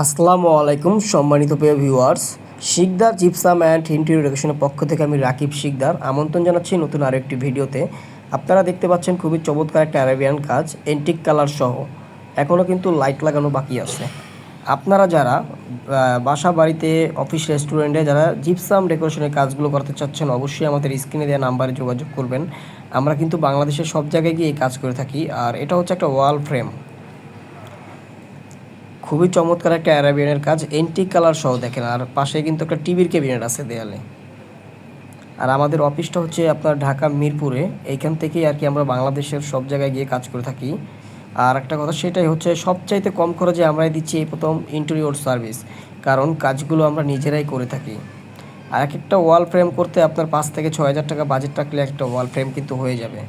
আসসালামু আলাইকুম, সম্মানিত প্রিয় viewers Sikdar gypsum and interior ডেকোরেশনের পক্ষ থেকে আমি রাকিব শিকদার। আমন্ত্রণ জানাচ্ছি নতুন আরও একটি ভিডিওতে। আপনারা দেখতে পাচ্ছেন খুবই চমৎকার একটা অ্যারাবিয়ান কাজ এন্টিক কালার সহ। এখনও কিন্তু লাইট লাগানো বাকি আছে। আপনারা যারা বাসা বাড়িতে অফিস রেস্টুরেন্টে যারা জিপসাম ডেকোরেশনের কাজগুলো করতে চাচ্ছেন, অবশ্যই আমাদের স্ক্রিনে দেওয়া নাম্বারে যোগাযোগ করবেন। আমরা কিন্তু বাংলাদেশের সব জায়গায় গিয়ে কাজ করে থাকি। আর এটা হচ্ছে একটা ওয়াল ফ্রেম খুবই চমৎকার একটা অ্যারাবিয়ানের কাজ এন্টিক কালার সহ দেখেন, আর পাশে কিন্তু একটা টিভির ক্যাবিনেট আছে দেয়ালে। আর আমাদের অফিসটা হচ্ছে আপনার ঢাকা মিরপুরে, এইখান থেকেই আর কি আমরা বাংলাদেশের সব জায়গায় গিয়ে কাজ করে থাকি। আর একটা কথা সেটাই হচ্ছে, সবচাইতে কম খরচে আমরাই দিচ্ছি এই প্রথম ইন্টেরিয়র সার্ভিস কারণ কাজগুলো আমরা নিজেরাই করে থাকি। আর এক একটা ওয়াল ফ্রেম করতে আপনার পাঁচ থেকে ছয় হাজার টাকা বাজেট রাখলে একটা ওয়াল ফ্রেম কিন্তু হয়ে যাবে।